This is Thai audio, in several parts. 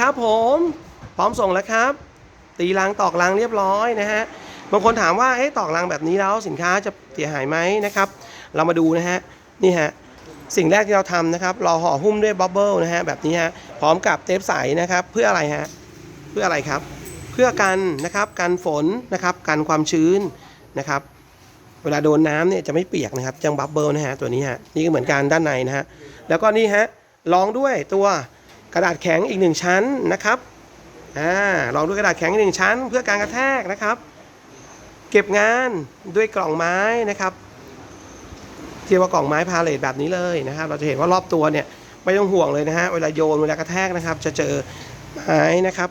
ครับผมพร้อมส่งแล้วครับ ตีรังตอกรังเรียบร้อยนะฮะบางคนถามว่าเอ๊ะตอกรังแบบนี้แล้วสินค้าจะเสียหายไหมนะครับ เรามาดูนะฮะนี่ฮะสิ่งแรกที่เราทำนะครับเราห่อหุ้มด้วยบับเบิลนะฮะแบบนี้ฮะพร้อมกับเทปใสนะครับเพื่ออะไรฮะเพื่ออะไรครับ เพื่อกันนะครับกันฝนนะครับกันความชื้นนะครับ เวลาโดนน้ำเนี่ยจะไม่เปียกนะครับยังบับเบิลนะฮะตัวนี้ฮะนี่ก็เหมือนกันด้านในนะฮะแล้วก็นี่ฮะรองด้วยตัว กระดาษแข็งอีกหนึ่งชั้นนะครับอ่ารองด้วยกระดาษแข็งอีกหนึ่งชั้น เพื่อการกระแทกนะครับ เก็บงานด้วยกล่องไม้นะครับเทียบว่ากล่องไม้พาเลทแบบนี้เลยนะครับ เราจะเห็นว่ารอบตัวเนี่ยไม่ต้องห่วงเลยนะฮะเวลาโยนเวลากระแทกนะครับ จะเจอไม้นะครับ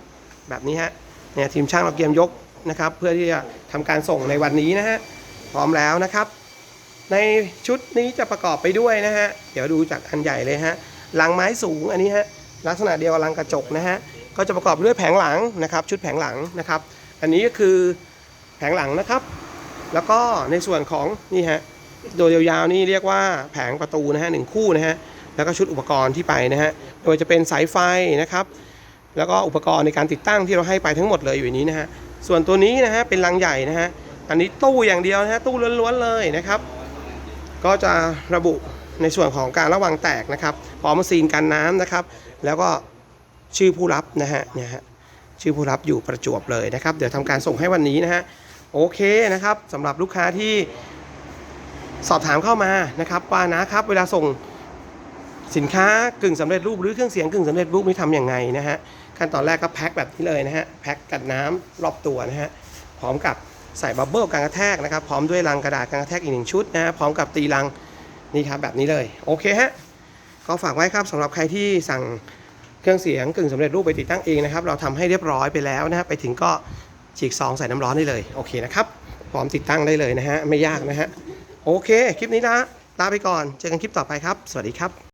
แบบนี้ฮะเนี่ยทีมช่างเราเตรียมยกนะครับ เพื่อที่จะทำการส่งในวันนี้นะฮะพร้อมแล้วนะครับ ในชุดนี้จะประกอบไปด้วยนะฮะเดี๋ยวดูจากอันใหญ่เลยฮะลังไม้สูงอันนี้ฮะ ลักษณะเดียวกับลังกระจกนะฮะก็จะประกอบด้วยแผงหลังนะครับชุดแผงหลังนะครับ อันนี้ก็คือแผงหลังนะครับ แล้วก็ในส่วนของนี่ฮะโดยยาวๆนี่เรียกว่าแผงประตูนะฮะหนึ่งคู่นะฮะแล้วก็ชุดอุปกรณ์ที่ไปนะฮะโดยจะเป็นสายไฟนะครับ แล้วก็อุปกรณ์ในการติดตั้งที่เราให้ไปทั้งหมดเลยอยู่นี้นะฮะส่วนตัวนี้นะฮะเป็นลังใหญ่นะฮะอันนี้ตู้อย่างเดียวนะฮะตู้ล้วนๆเลยนะครับ ก็จะระบุ ในส่วนของการระวังแตกนะครับพร้อมซีนกันน้ำนะครับ แล้วก็ชื่อผู้รับนะฮะเนี่ยฮะชื่อผู้รับอยู่ประจวบเลยนะครับ เดี๋ยวทำการส่งให้วันนี้นะฮะโอเคนะครับสำหรับลูกค้าที่สอบถามเข้ามานะครับว่านะครับเวลาส่งสินค้ากึ่งสำเร็จรูปหรือเครื่องเสียงกึ่งสำเร็จรูปนี่ทำยังไงนะฮะขั้นตอนแรกก็แพ็คแบบนี้เลยนะฮะแพ็คกันน้ำรอบตัวนะฮะพร้อมกับใส่บับเบิ้ลการกระแทกนะครับ พร้อมด้วยรังกระดาษการกระแทกอีกหนึ่งชุดนะฮะพร้อมกับตีรัง นี่ครับแบบนี้เลย โอเคฮะก็ฝากไว้ครับสำหรับใครที่สั่งเครื่องเสียงกึ่งสำเร็จรูปไปติดตั้งเองนะครับ เราทำให้เรียบร้อยไปแล้วนะฮะไปถึงก็ฉีกซองใส่น้ำร้อนได้เลย โอเคนะครับ พร้อมติดตั้งได้เลยนะฮะ ไม่ยากนะฮะ โอเค คลิปนี้นะ ลาไปก่อน เจอกันคลิปต่อไปครับ สวัสดีครับ